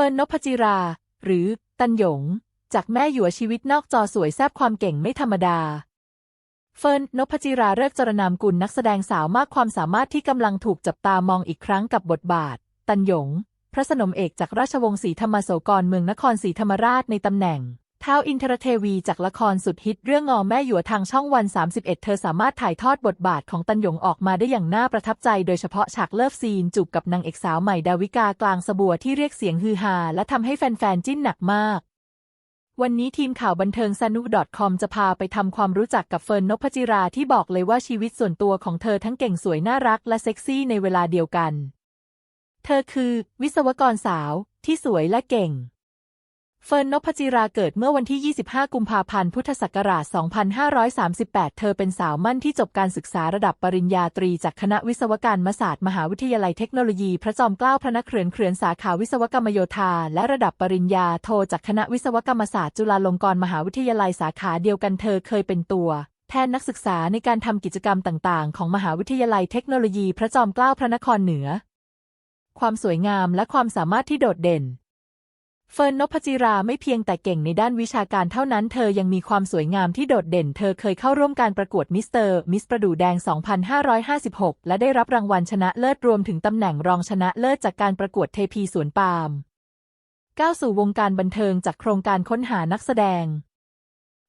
ฟิร์นนพจิรา หรือ ตันหยง จากแม่หยัวชีวิตนอกจอสวยแซบความเก่งไม่ธรรมดา เฟิร์นนพจิราเลิกจรนามกุลนักแสดงสาวมากความสามารถที่กำลังถูกจับตามองอีกครั้งกับบทบาท ตันหยง พระสนมเอกจากราชวงศ์ศรีธรรมโสกรเมืองนครศรีธรรมราชในตำแหน่ง ท้าอินทรเทวีจากละครสุดฮิตเรื่องงอแม่หยัวทางช่องวัน 31 เธอสามารถถ่ายทอดบทบาทของตันหยงออกมาได้อย่างน่าประทับใจ โดยเฉพาะฉากเลิฟซีนจูบกับนางเอกสาวใหม่ดาวิกากลางสบัวที่เรียกเสียงฮือฮาและทำให้แฟนๆ จิ้นหนักมาก วันนี้ทีมข่าวบันเทิงสนุก .com จะพาไปทำความรู้จักกับเฟิร์นนพจิราที่บอกเลยว่าชีวิตส่วนตัวของเธอทั้งเก่งสวยน่ารักและเซ็กซี่ในเวลาเดียวกัน เธอคือ วิศวกรสาว ที่สวยและเก่ง เฟิร์นนพจิราเกิดเมื่อวันที่ 25 กุมภาพันธ์ พุทธศักราช 2538 เธอเป็นสาวมั่นที่จบการศึกษาระดับปริญญาตรีจากคณะวิศวการมศาสตร์มหาวิทยาลัยเทคโนโลยีพระจอมเกล้าพระนครเขื่อนสาขาวิศวกรรมโยธา และระดับปริญญาโทจากคณะวิศวกรรมศาสตร์จุฬาลงกรณ์มหาวิทยาลัยสาขาเดียวกันเธอเคยเป็นตัวแทนนักศึกษาในการทำกิจกรรมต่างๆ ของมหาวิทยาลัยเทคโนโลยีพระจอมเกล้าพระนครเหนือ ความสวยงามและความสามารถที่โดดเด่น เฟิร์นนพจิราไม่เพียงแต่เก่งในด้านวิชาการเท่านั้น เธอยังมีความสวยงามที่โดดเด่น เธอเคยเข้าร่วมการประกวดมิสเตอร์มิสประดูแดง 2556 และได้รับรางวัลชนะเลิศรวมถึงตำแหน่งรองชนะเลิศจากการประกวดเทพีสวนปาล์มก้าวสู่วงการบันเทิงจากโครงการค้นหานักแสดง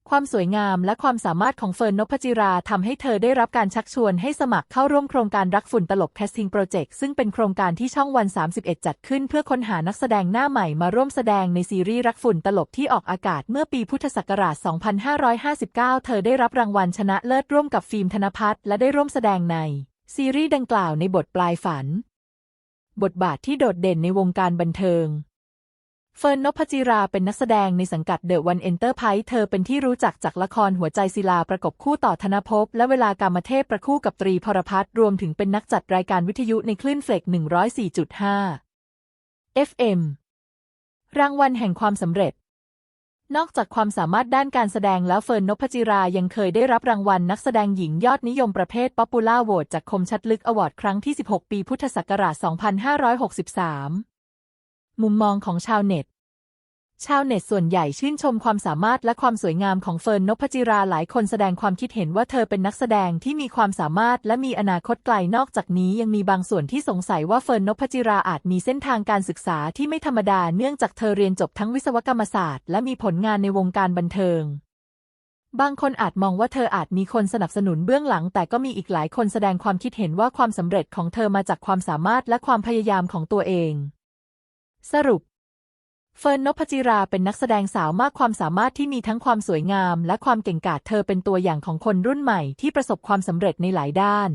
ความสวยงามและความสามารถของเฟิร์นนพจิราทำให้เธอได้รับการชักชวนให้สมัครเข้าร่วมโครงการรักฝุ่นตลก Casting Project ซึ่งเป็นโครงการที่ช่องวัน 31 จัดขึ้นเพื่อค้นหานักแสดงหน้าใหม่มาร่วมแสดงในซีรีส์รักฝุ่นตลกที่ออกอากาศเมื่อปีพุทธศักราช 2559 เธอได้รับรางวัลชนะเลิศร่วมกับฟิล์มธนพัฒน์และได้ร่วมแสดงใน ซีรีส์ดังกล่าวในบทปลายฝัน บทบาทที่โดดเด่นในวงการบันเทิง เฟิร์นนพจิราเป็นนักแสดงในสังกัดเดอะวันเอนเตอร์ไพรส์เธอเป็นที่รู้จักจากละครหัวใจศิลาประกบคู่ต่อธนภพ และเวลากามเทพประคู่กับตรีพรพัฒน์รวมถึงเป็นนักจัดรายการวิทยุในคลื่นเฟลก104.5 FM รางวัลแห่งความสำเร็จ นอกจากความสามารถด้านการแสดงแล้วเฟิร์นนพจิรายังเคยได้รับรางวัลนักแสดงหญิงยอดนิยมประเภทป๊อปปูล่าโหวตจากคมชัดลึกอวอร์ดครั้งที่ 16 ปีพุทธศักราช 2563 มุมมองของชาวเน็ต ชาวเน็ตส่วนใหญ่ชื่นชมความสามารถและความสวยงามของเฟิร์นนพจิราหลายคนแสดงความคิดเห็นว่าเธอเป็นนักแสดงที่มีความสามารถและมีอนาคตไกลนอกจากนี้ยังมีบางส่วนที่สงสัยว่าเฟิร์นนพจิราอาจมีเส้นทางการศึกษาที่ไม่ธรรมดาเนื่องจากเธอเรียนจบทั้งวิศวกรรมศาสตร์และมีผลงานในวงการบันเทิง บางคนอาจมองว่าเธออาจมีคนสนับสนุนเบื้องหลัง แต่ก็มีอีกหลายคนแสดงความคิดเห็นว่าความสำเร็จของเธอมาจากความสามารถและความพยายามของตัวเอง สรุป เฟิร์นนพจิราเป็นนักแสดงสาวมากความสามารถที่มีทั้งความสวยงาม และความเก่งกาจเธอเป็นตัวอย่างของคนรุ่นใหม่ที่ประสบความสำเร็จในหลายด้าน